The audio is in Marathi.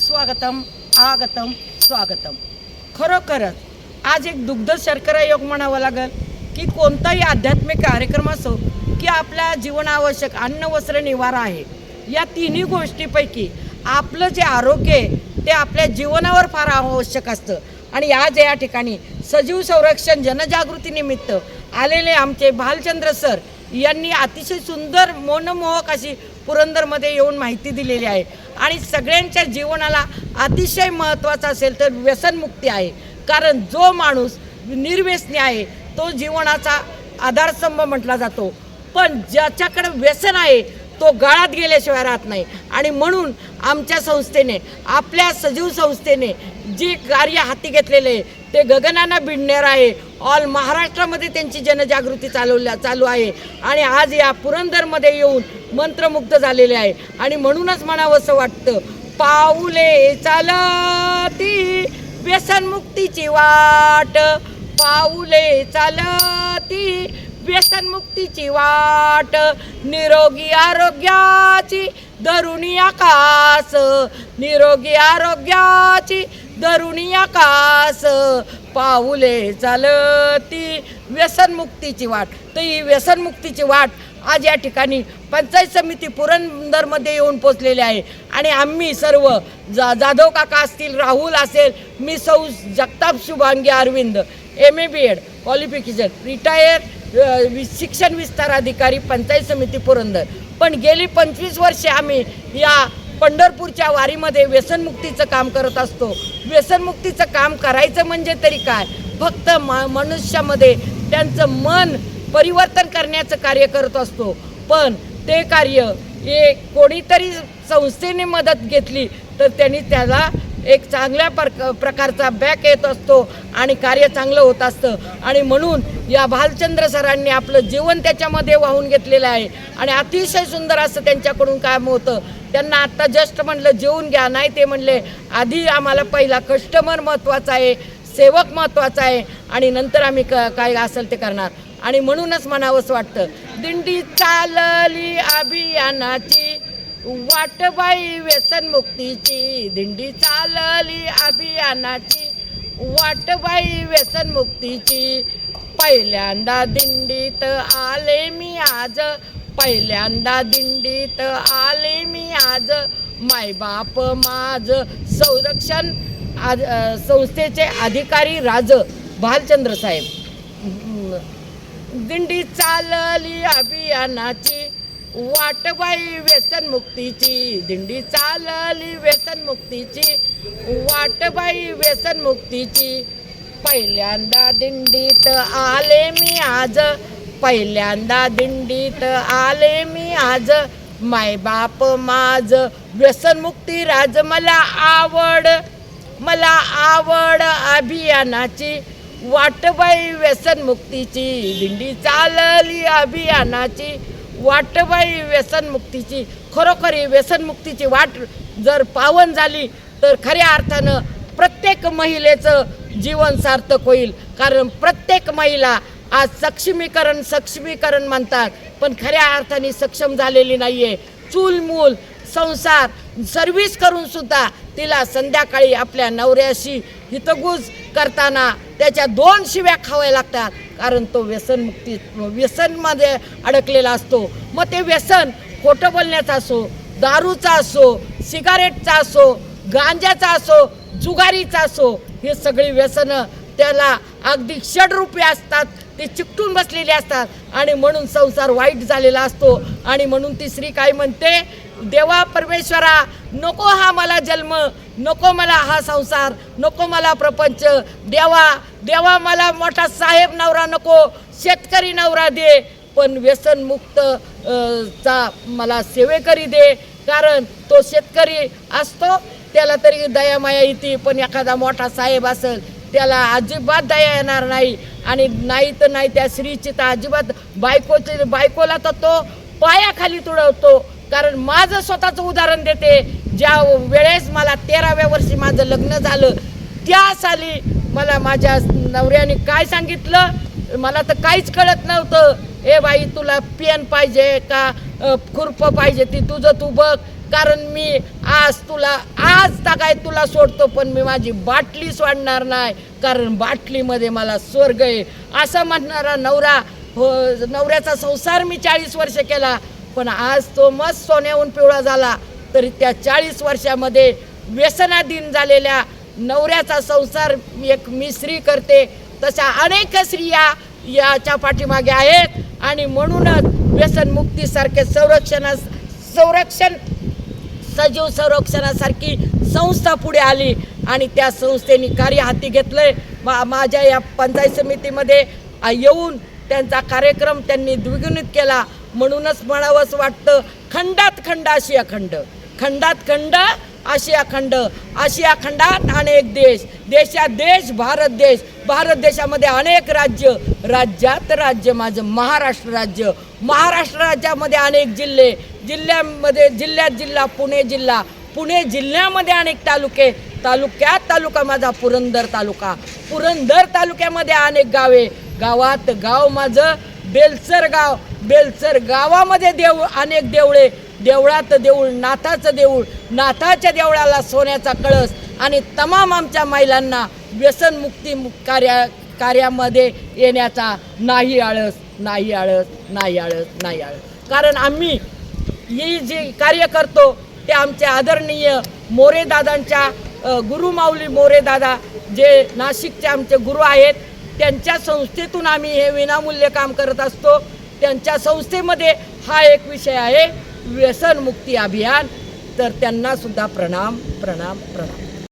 सुस्वागतम आगतम स्वागतम. खरोखरच आज एक दुग्ध शर्करा योग म्हणावं लागेल की कोणताही आध्यात्मिक कार्यक्रम असो की आपल्या जीवनावश्यक अन्न वस्त्र निवारा आहे. या तिन्ही गोष्टीपैकी आपलं जे आरोग्य आहे ते आपल्या जीवनावर फार आवश्यक असतं. आणि आज या ठिकाणी सजीव संरक्षण जनजागृतीनिमित्त आलेले आमचे भालचंद्र सर यांनी अतिशय सुंदर मनमोहक अशी पुरंदरमध्ये येऊन माहिती दिलेली आहे. आणि सगळ्यांच्या जीवनाला अतिशय महत्त्वाचा असेल तर व्यसनमुक्ती आहे. कारण जो माणूस निर्व्यसनी आहे तो जीवनाचा आधारस्तंभ म्हटला जातो. पण ज्याच्याकडे व्यसन आहे तो गाळात गेल्याशिवाय राहत नाही. आणि म्हणून आमच्या संस्थेने आपल्या सजीव संस्थेने जे कार्य हाती घेतलेले आहे ते गगनांना भिडणार आहे. ऑल महाराष्ट्रामध्ये त्यांची जनजागृती चालवल्या चालू आहे. आणि आज या पुरंदरमध्ये येऊन मंत्रमुग्ध झालेले आहे. आणि म्हणूनच म्हणावंसं वाटतं पाऊले चालती व्यसनमुक्तीची वाट. पाऊले चालती व्यसनमुक्तीची वाट निरोगी आरोग्याची धरुणी आकाश निरोगी आरोग्याची धरुणी आकाश पाऊले चालती व्यसनमुक्तीची वाट. तर ही व्यसनमुक्तीची वाट आज या ठिकाणी पंचायत समिती पुरंदरमध्ये येऊन पोचलेली आहे. आणि आम्ही सर्व जा जाधव काका असतील राहुल असेल मी सौ Jagtap Shubhangi Arvind M A B Ed qualification retire शिक्षण विस्तार अधिकारी पंचायत समिती पुरंदर. पण गेली पंचवीस वर्षे आम्ही या पंढरपूरच्या वारीमध्ये व्यसनमुक्तीचं काम करत असतो. व्यसनमुक्तीचं काम करायचं म्हणजे तरी काय? फक्त म मनुष्यामध्ये त्यांचं मन परिवर्तन करण्याचं कार्य करत असतो. पण ते कार्य हे कोणीतरी संस्थेने मदत घेतली तर त्यांनी त्याला एक चांगल्या प्रक प्रकारचा बॅक येत असतो आणि कार्य चांगलं होत असतं. आणि म्हणून या भालचंद्र सरांनी आपलं जीवन त्याच्यामध्ये वाहून घेतलेलं आहे. आणि अतिशय सुंदर असं त्यांच्याकडून काम होतं. त्यांना आत्ता जस्ट म्हणलं जेवून घ्या. नाही ते म्हणले आधी आम्हाला पहिला कस्टमर महत्त्वाचा आहे सेवक महत्त्वाचा आहे आणि नंतर आम्ही क काय असेल ते करणार. आणि म्हणूनच म्हणावंच वाटतं दिंडी चालली अभियानाची. वाटबाई व्यसनमुक्तीची दिंडी चालली अभियानाची. वाटबाई व्यसनमुक्तीची पहिल्यांदा दिंडीत आले मी आज. पहिल्यांदा दिंडीत आले मी आज. मायबाप माझ संरक्षण आज संस्थेचे अधिकारी राज भालचंद्र साहेब. दिंडी चालली अभियानाची. वाटबाई व्यसनमुक्तीची दिंडी चालली व्यसनमुक्तीची वाटबाई व्यसनमुक्तीची पहिल्यांदा दिंडीत आले मी आज. पहिल्यांदा दिंडीत आले मी आज. मायबाप माझ व्यसनमुक्ती राज मला आवड. मला आवड अभियानाची. वाटबाई व्यसनमुक्तीची दिंडी चालली अभियानाची. वाटबाई व्यसनमुक्तीची खरोखर ही व्यसनमुक्तीची वाट जर पावन झाली तर खऱ्या अर्थानं प्रत्येक महिलेचं जीवन सार्थक होईल. कारण प्रत्येक महिला आज सक्षमीकरण सक्षमीकरण म्हणतात पण खऱ्या अर्थाने सक्षम झालेली नाही आहे चूलमूल संसार सर्व्हिस करून सुद्धा तिला संध्याकाळी आपल्या नवऱ्याशी हितगुज करताना त्याच्या दोन शिव्या खाव्या लागतात. कारण तो व्यसनमुक्ती व्यसनमध्ये अडकलेला असतो. मग ते व्यसन खोटं बोलण्याचं असो दारूचा असो सिगारेटचा असो गांजाचा असो जुगारीचा असो हे सगळी व्यसनं त्याला अगदी षडरूपी असतात. ते चिकटून बसलेले असतात. आणि म्हणून संसार वाईट झालेला असतो. आणि म्हणून ती स्त्री काय म्हणते? देवा परमेश्वरा नको हा मला जन्म नको मला हा संसार नको मला प्रपंच. देवा देवा मला मोठा साहेब नवरा नको शेतकरी नवरा दे पण व्यसनमुक्त चा मला सेवेकरी दे कारण तो शेतकरी असतो त्याला तरी दयामाया येते पण एखादा मोठा साहेब असेल त्याला अजिबात दया येणार नाही. आणि नाही तर नाही त्या स्त्रीची तर अजिबात बायकोची बायकोला तर तो पायाखाली तुडवतो कारण माझं स्वतःचं उदाहरण देते ज्या वेळेस मला तेराव्या वर्षी माझं लग्न झालं त्या साली मला माझ्या नवऱ्याने काय सांगितलं? मला तर काहीच कळत नव्हतं. ए बाई तुला पेन पाहिजे का? खुरपं पाहिजे ती तुझं तू बघ. कारण मी आज तुला आज तागाय तुला सोडतो पण मी माझी बाटली सोडणार नाही. कारण बाटलीमध्ये मला स्वर्ग आहे. असं म्हणणारा नवरा हो नवऱ्याचा संसार मी चाळीस वर्ष केला. पण आज तो मस्त सोन्याहून पिवळा झाला तरी त्या चाळीस वर्षामध्ये व्यसनाधीन झालेल्या नवऱ्याचा संसार एक मी स्त्री करते. तशा अनेक स्त्रिया याच्या पाठीमागे आहेत आणि म्हणूनच व्यसनमुक्तीसारखे संरक्षणा संरक्षण सजीव संरक्षणासारखी संस्था पुढे आली आणि त्या संस्थेने कार्य हाती घेतलं मा माझ्या या पंचायत समितीमध्ये येऊन त्यांचा कार्यक्रम त्यांनी द्विगुणित केला. म्हणूनच म्हणावंच वाटतं खंडात खंड अशी अखंड. खंडात खंड आशिया खंड आशिया खंडात अनेक देश. देशात देश भारत देश. भारत देशामध्ये अनेक राज्य. राज्यात राज्य माझं महाराष्ट्र राज्य. महाराष्ट्र राज्यामध्ये अनेक जिल्हे. जिल्ह्यामध्ये जिल्ह्यात जिल्हा पुणे जिल्हा. पुणे जिल्ह्यामध्ये अनेक तालुके. तालुक्यात तालुका माझा पुरंदर तालुका. पुरंदर तालुक्यामध्ये अनेक गावे. गावात गाव माझं बेलसर गाव. बेलचर गावामध्ये देऊळ अनेक देवळे देवळात देऊळ नाथाचं देऊळ नाथाच्या देवळाला सोन्याचा कळस आणि तमाम आमच्या महिलांना व्यसनमुक्ती कार्या कार्यामध्ये येण्याचा नाही आळस नाही आळस नाही आळस नाही आळस. कारण आम्ही ही जी कार्य करतो ते आमचे आदरणीय मोरेदादांच्या दादांच्या गुरुमाऊली मोरेदादा जे नाशिकचे आमचे गुरु आहेत त्यांच्या संस्थेतून आम्ही हे विनामूल्य काम करत असतो. त्यांच्या संस्थेमध्ये हा एक विषय आहे व्यसनमुक्ती अभियान. तर त्यांना सुद्धा प्रणाम प्रणाम प्रणाम.